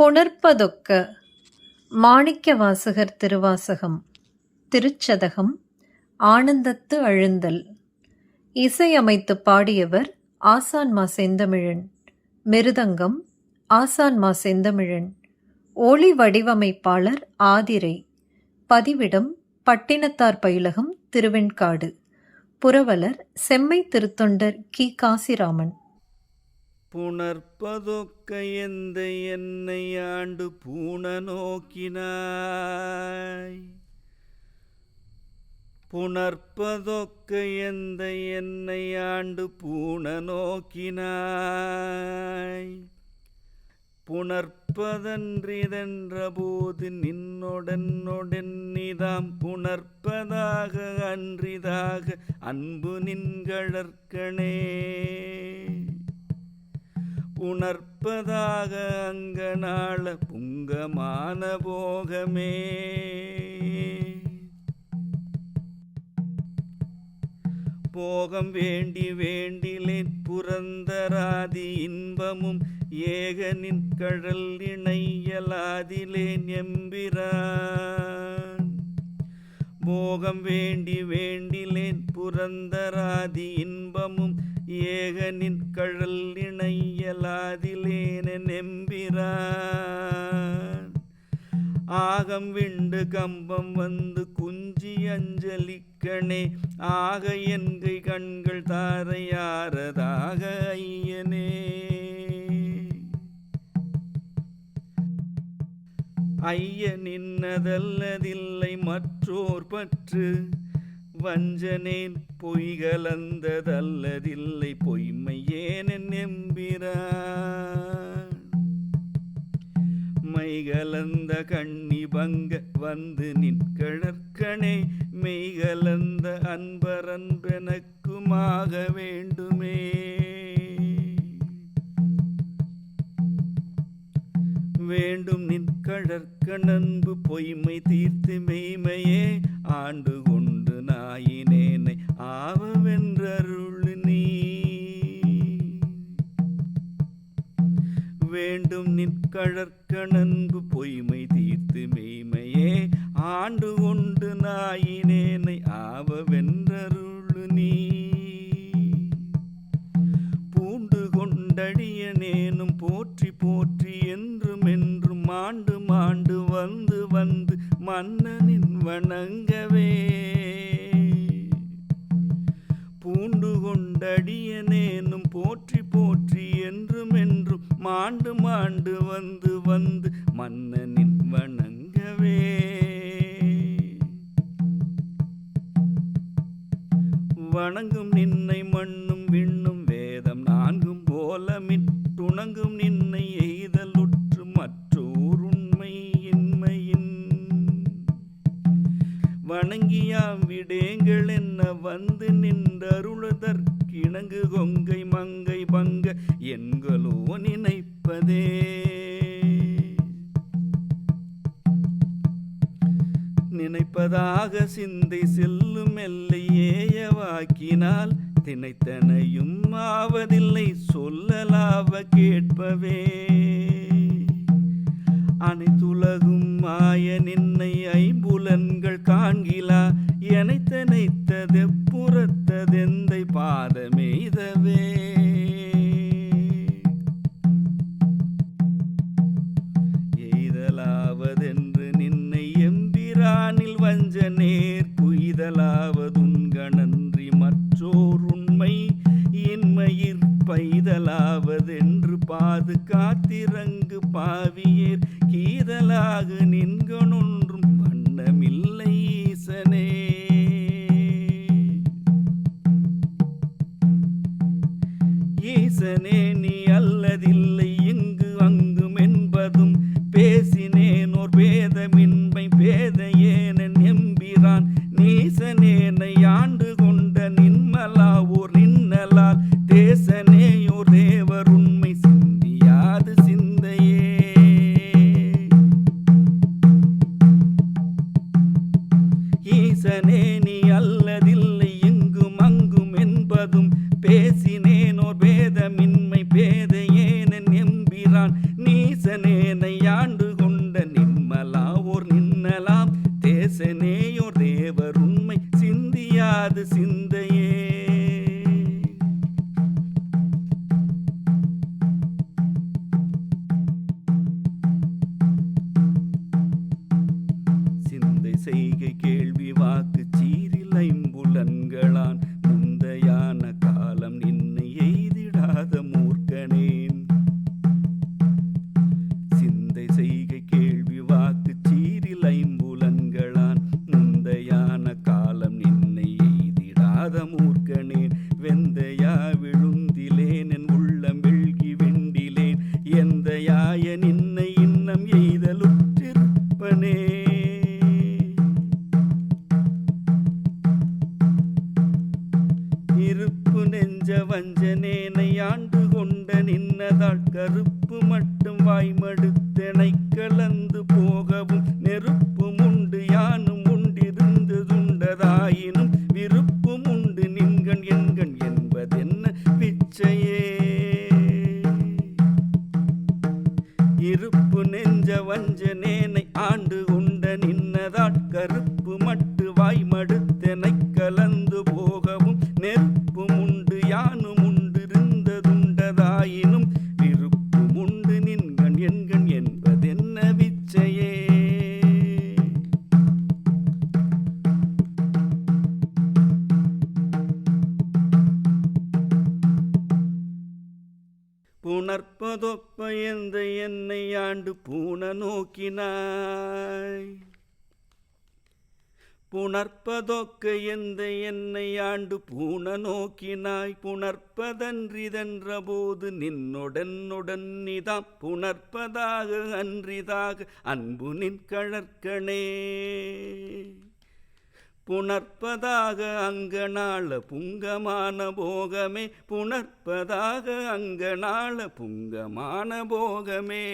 புணர்ப்பதொக்க. மாணிக்கவாசகர் திருவாசகம். திருச்சதகம். ஆனந்தத்து அழுந்தல். இசையமைத்துப் பாடியவர் ஆசான்மா செந்தமிழன். மிருதங்கம் ஆசான்மா செந்தமிழன். ஒளி வடிவமைப்பாளர் ஆதிரை. பதிவிடம் பட்டினத்தார் பயிலகம் திருவெண்காடு. புரவலர் செம்மை திருத்தொண்டர் கி. காசிராமன். புணர்ப்பதொக்க எந்த என்னை ஆண்டு பூண நோக்கினாய். புணர்ப்பதொக்க எந்த என்னை ஆண்டு பூண நோக்கினாய். புணர்ப்பதன்றிதென்ற போது நின்னொடனொடென்னிதாம் புணர்ப்பதாக அன்றிதாக அன்பு நின்கழற்கனே உணர்ப்பதாக அங்கனாள புங்கமான போகமே. போகம் வேண்டி வேண்டிலேன் புரந்தராதி இன்பமும் ஏகனின் கழல் இணையலாதிலேன் எம்பிரான். போகம் வேண்டி வேண்டிலேன் புரந்தராதி இன்பமும் ஏகனின் கழல் இணையலாதிலேன நெம்பிரான். ஆகம் விண்டு கம்பம் வந்து குஞ்சி அஞ்சலிக்கணே ஆக என்கை கண்கள் தாரையாரதாக ஐயனே. ஐய நின்னதல்லதில்லை மற்றோர் பற்று வஞ்சனேன் பொய்கலந்ததல்லதில்லை பொய்மையேன் நெம்பிரான் மைகலந்த கண்ணி பங்க வந்து நிற்கழற்கணே மெய்கலந்த அன்பரன்பெனக்குமாக வேண்டுமே. வேண்டும் நிற்கழற்கணன்பு பொய்மை தீர்த்து மெய்மையே ஆண்டு கொண்டு ஆவவென்றருள் நீ வேண்டும் நிற்கழற்கணன்பு பொய்மை தீர்த்து மெய்மையே. ஆண்டு கொண்டு நாயினேனை ஆவவென்றருள் நீ. பூண்டு கொண்டடியனேனும் போற்றி போற்றி என்றும் என்றும் மாண்டு மாண்டு வந்து வந்து மன்னனின் வணங்கவே. கண்டடியனேனும் போற்றி போற்றி என்றும் என்றும் மாண்டு மாண்டு வந்து வந்து மன்னனின் வணங்கவே. வணங்கும் நின்னை மண்ணும் விண்ணும் வேதம் நான்கும் போலமின் துணங்கும் நின்னை எய்தலுற்று மற்றோர் உண்மை இன்மையின். வணங்கியாம் விடேங்கள் என்ன வந்து நின் வணங்கு கொங்கை மங்கை பங்க என்களோ நினைப்பதே. நினைப்பதாக சிந்தை செல்லும் எல்லையேயவாக்கினால் தினைத்தனையும் ஆவதில்லை சொல்லலாவ கேட்பவே. பாதமெய்தவே எய்தலாவதென்று நின்னை எம்பிரானில் வஞ்ச நேர் குய்தலாவதுன்கணன்றி மற்றோர் உண்மை இன்மயிர் பைதலாவதென்று பாது காத்திரங்கு ஈசனே நீ அல்லதில்லை. இங்கு அங்கும் என்பதும் பேசினேனோர் பேதமின்மை பேத ஏனன் எம்பிரான் நீசனேனை ஆண்டு கொண்ட நின்மலா. ஓர் நின்னலால் தேசனேயோர் தேவர் உண்மை சிந்தியாது சிந்தையே. ஈசனே நீ சிந்தனையோ தேவர் உண்மை சிந்தியாது சிந்தையே. சிந்தை செய்கை கேள்வி வாக்கு மட்டும் கலந்து போகவும் நெருப்பும் உண்டு யானும் உண்டிருந்து துண்டதாயினும் விருப்பும் உண்டு நின்கண் எண்கண் என்பதென்ன பிச்சையே? இருப்பு நெஞ்ச வஞ்ச நேனை ஆண்டு புணர்ப்பதொப்ப எந்த என்னை ஆண்டு பூண நோக்கினாய். புணர்ப்பதொக்க எந்த என்னை ஆண்டு பூண நோக்கினாய். புணர்ப்பதன்றிதென்ற போது நின்னொடனுடன் நிதாம். புணர்ப்பதாக அன்றிதாக அன்பு நின் கழற்கணே. புணர்ப்பதாக அங்கனாள புங்கமான போகமே. புணர்ப்பதாக அங்கனாள புங்கமான போகமே.